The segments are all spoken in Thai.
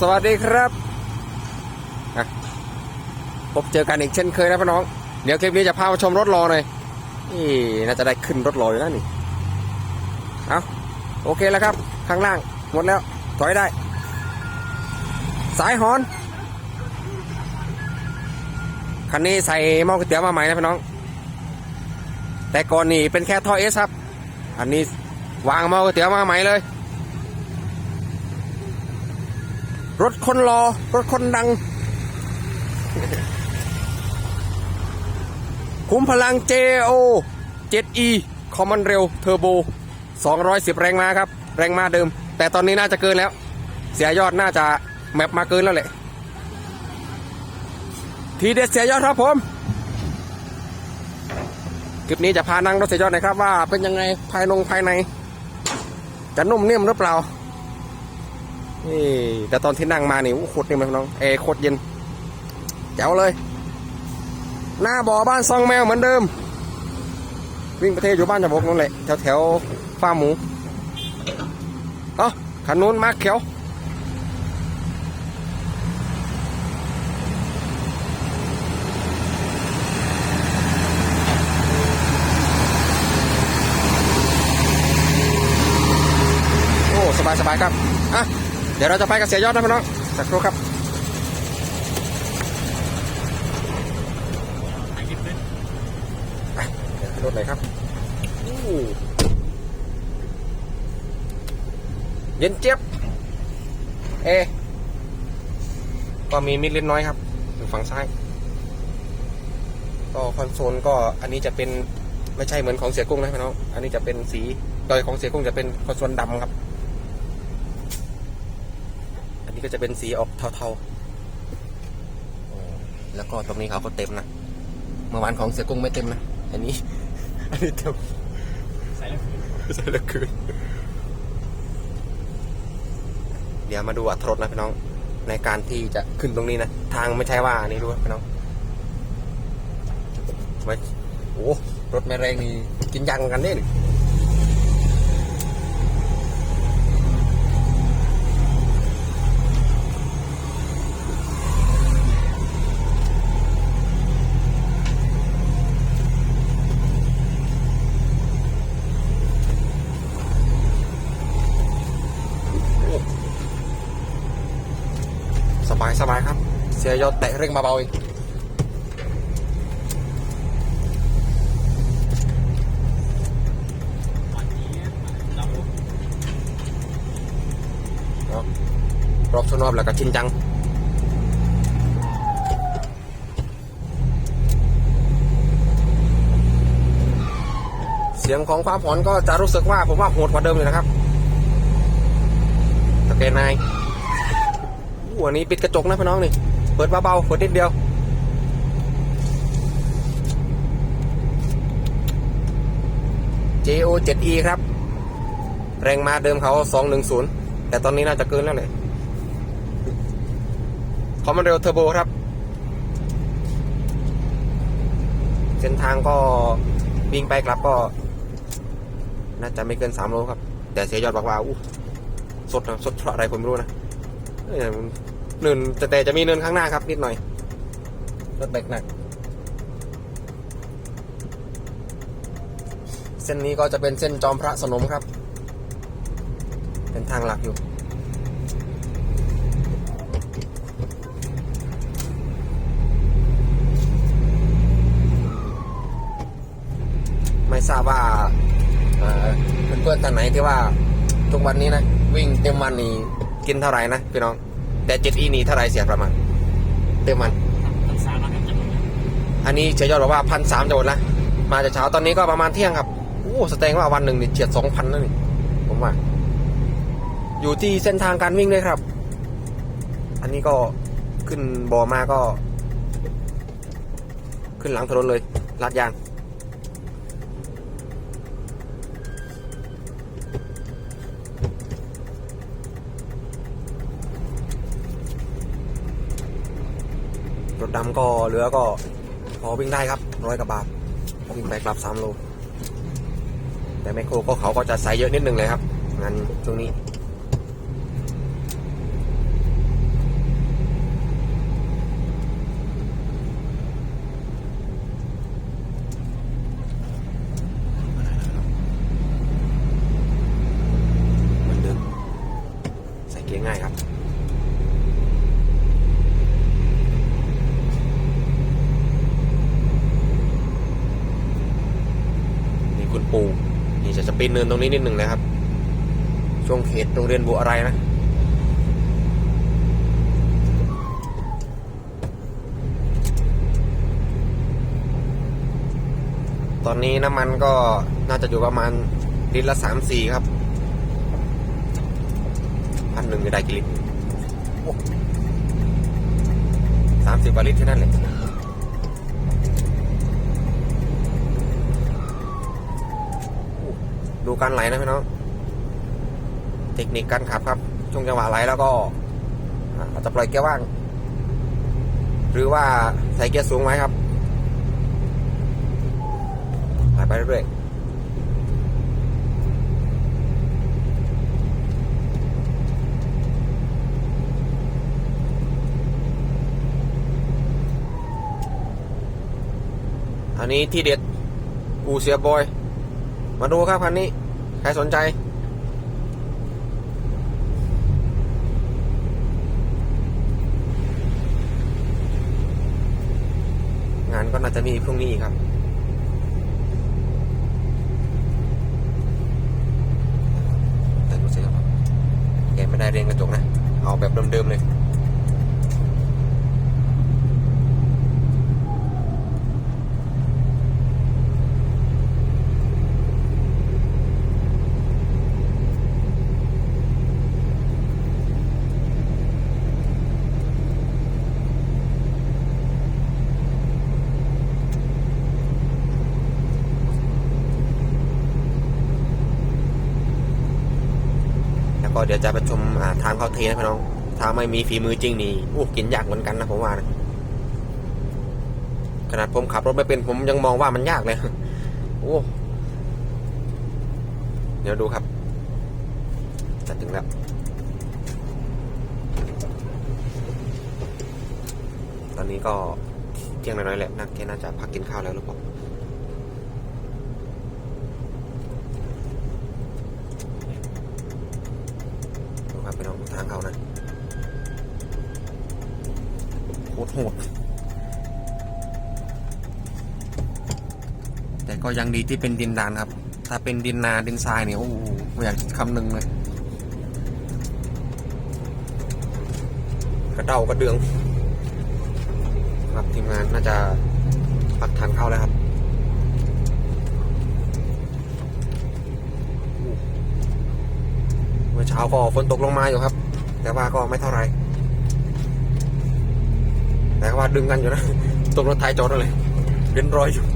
สวัสดีครับพบเจอกันอีกเช่นเคยนะพี่น้อง เดี๋ยวคลิปนี้จะพามาชมรถรอหน่อยนี่น่าจะได้ขึ้นรถรออยู่นะนี่ เอาโอเคแล้วครับ ข้างล่างหมดแล้ว ถอยได้ สายหอน คันนี้ใส่หม้อก๋วยเตี๋ยวมาใหม่นะพี่น้อง แต่ก่อนนี่เป็นแค่ท่อเอสครับ อันนี้วางหม้อก๋วยเตี๋ยวมาใหม่เลย รถคนรอ รถคนดัง คุ้มพลัง JO 7E คอมมอนเร็วเทอร์โบ 210 แรงม้าครับ แรงม้าเดิม แต่ตอนนี้น่าจะเกินแล้ว เสียยอดน่าจะแมปมาเกินแล้วแหละ ทีเด็ดเสียยอดครับผม คลิปนี้จะพานั่งรถเสียยอดนะครับว่าเป็นยังไงภายนงภายใน จะนุ่มเนิ่มหรือเปล่า นี่แต่ตอนที่นั่งมานี่โคตรนิ่มเลยน้องเอร์โคตรเย็นแจ๋วเลย หน้าบ่อบ้านซองแมวเหมือนเดิม วิ่งประเทศอยู่บ้านจะบกนั่นแหละแถวแถวฟาร์มหมูเอ้าขันนู้นมาเขียวโอ้สบายสบายครับ อะ เดี๋ยวเราจะไปกับเสียยอดนะพี่น้องสักครู่ครับรถเลยครับเย็นเจี๊ยบ เอ ก็มีมิดเล็กน้อยครับอยู่ฝั่งซ้าย ก็คอนโซลก็อันนี้จะเป็นไม่ใช่เหมือนของเสียกุ้งนะพี่น้อง อันนี้จะเป็นสีโดยของเสียกุ้งจะเป็นคอนโซลดำครับ นนี้ก็จะเป็นสีออกเทาๆโอ้แล้วก็ตรงนี้เขาก็เต็มนะ เมื่อวานของเสียกุ้งไม่เต็มนะ อันนี้ อันนี้เต็มใส่แล้วคือใส่ละคืนเดี๋ยวมาดูอัตรถรสนะพี่น้อง ในการที่จะขึ้นตรงนี้นะ ทางไม่ใช่ว่าอันนี้ดูนะพี่น้องไม่โอ้รถไม่แรงนี่กินยังกันเนี่ย สบายสบายครับ เสียยอดแตะเร่งเบาเองวันนี้เรอบชนรอบแล้วก็ชินจังเสียงของความหอนก็จะรู้สึกว่าผมว่าโหดกว่าเดิมอยู่นะครับตะเกนนายอู้อันนี้ปิดกระจกนะพี่น้องนี่ เปิดเบาๆเปิดนิดเดียว JO 7E ครับ แรงมาเดิมเขา210แต่ตอนนี้น่าจะเกินแล้วเลยคอมมานเรลเทอร์โบครับ เส้นทางก็วิ่งไปกลับก็ น่าจะไม่เกิน3โลครับ แต่เสียยอดบอกว่าอู้สดนะสดเพราะอะไรผมไม่รู้นะเอ้ยมัน เนินแต่แต่จะมีเนินข้างหน้าครับนิดหน่อยรถแบกหนัก เส้นนี้ก็จะเป็นเส้นจอมพระสนมครับ เป็นทางหลักอยู่ไม่ทราบว่าเพื่อนๆท่านไหนที่ว่าทุกวันนี้นะ วิ่งเต็มวันนี่กินเท่าไหร่นะพี่น้อง แต่เจ็ดอีนี่เท่าไหร่เสียประมาณเต็มวันทักษะนะครับจะหมดแล้วอันนี้เฉยยอดบอกว่าพันสามจะหมดละมาจากเช้าตอนนี้ก็ประมาณเที่ยงครับโอ้แสดงว่าวันหนึ่งนี่เฉียดสองพันแล้วนี่ผมว่า อยู่ที่เส้นทางการวิ่งด้วยครับ อันนี้ก็ขึ้นบ่อมาก็ ขึ้นหลังถนนเลยลาดยาง ดดำก็เรือก็พอวิ่งได้ครับร้อยกว่าบาทวิ่งไปกลับสามโล แต่แมคโครก็เขาก็จะใส่เยอะนิดนึงเลยครับงานช่วงนี้ เกียร์ง่ายครับ นี่คุณ ปูนี่จะสปีนเนินตรงนี้นิดหนึ่งเลยครับ ช่วงเขตโรงเรียนบัวอะไรนะตอนนี้น้ำมันก็น่าจะอยู่ประมาณลิตรละสามสี่ครับพันหนึ่งจะได้กี่ลิตรสามสิบกว่าลิตรแค่นั้นเลย ดูการไหลนะพี่น้องเทคนิคการขับครับ ช่วงจังหวะไหลแล้วก็อาจจะปล่อยเกียร์ว่าง หรือว่าใส่เกียร์สูงไว้ครับไหลไปเรื่อยอันนี้ที่เด็ดอูเสียบอย มาดูครับคันนี้ ใครสนใจ งานก็น่าจะมีพรุ่งนี้ครับแต่ดูสิครับแกไม่ได้เรียนกระจกนะ เอาแบบเดิมๆเลย เดี๋ยวจะไปชมทางเข้าเทนะพี่น้อง ถ้าไม่มีฝีมือจริงนี่อู้กินยากเหมือนกันนะผมว่านะขนาดผมขับรถไม่เป็นผมยังมองว่ามันยากเลย โอ้เดี๋ยวดูครับจะถึงแล้วตอนนี้ก็เที่ยงน้อยๆแหละนักแกน่าจะพักกินข้าวแล้วหรือเปล่า ดูครับไปน้องทางเขานะโคตรโหดแต่ก็ยังดีที่เป็นดินดานครับ ถ้าเป็นดินนาดินทรายเนี่ยโอ้โหอยากคำหนึ่งเลยกระเดากระเดือง ครับทีมงานน่าจะปักทานเข้าแล้วครับเมื่อเช้าก็ฝนตกลงมาอยู่ครับ แต่ว่าก็ไม่เท่าไร แต่ว่าดึงกันอยู่นะตกรถไทยจอดเลยเป็นรอยอยู่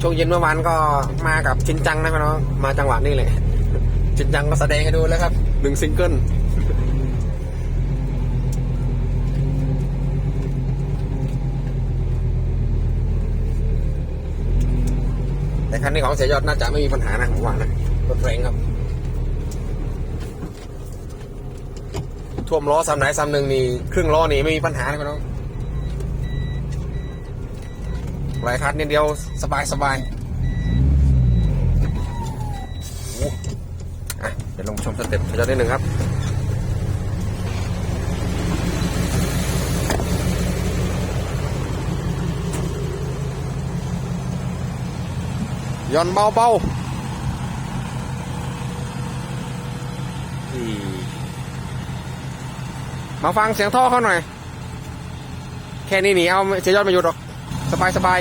ช่วงเย็นเมื่อวานก็มากับชินจังนะพี่น้องมาจังหวะนี้เลยชินจังก็แสดงให้ดูแล้วครับหนึ่งซิงเกิล แต่คันนี้ของเสียยอดน่าจะไม่มีปัญหานะผมว่านะรถแรงครับ ท่วมล้อซ้ำไหนซ้ำหนึ่งนี่ครึ่งล้อนี่ไม่มีปัญหานะพี่น้องไหลคัดนิดเดียวสบายสบายอ้อะเดี๋ยวลงชมสเต็ปเสียยอดนิดหนึ่งครับ ย่อนเบาเบาอีมาฟังเสียงท่อเขาหน่อย แค่นี้หนีเอาเสียยอดไม่หยุดหรอก สบายสบาย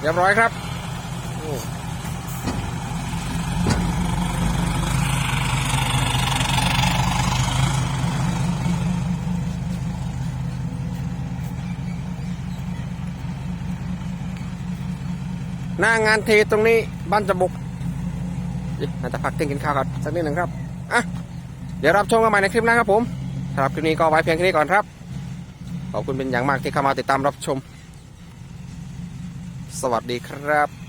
เรียบร้อยครับ หน้างานเทตรงนี้บ้านจบุกเอ๊ะน่าจะพักเที่ยงกินข้าวกันสักนิดหนึ่งครับอะเดี๋ยวรับชมกันใหม่ในคลิปหน้าครับผมสำหรับคลิปนี้ก็ไว้เพียงแค่นี้ก่อนครับ ขอบคุณเป็นอย่างมากที่เข้ามาติดตามรับชม สวัสดีครับ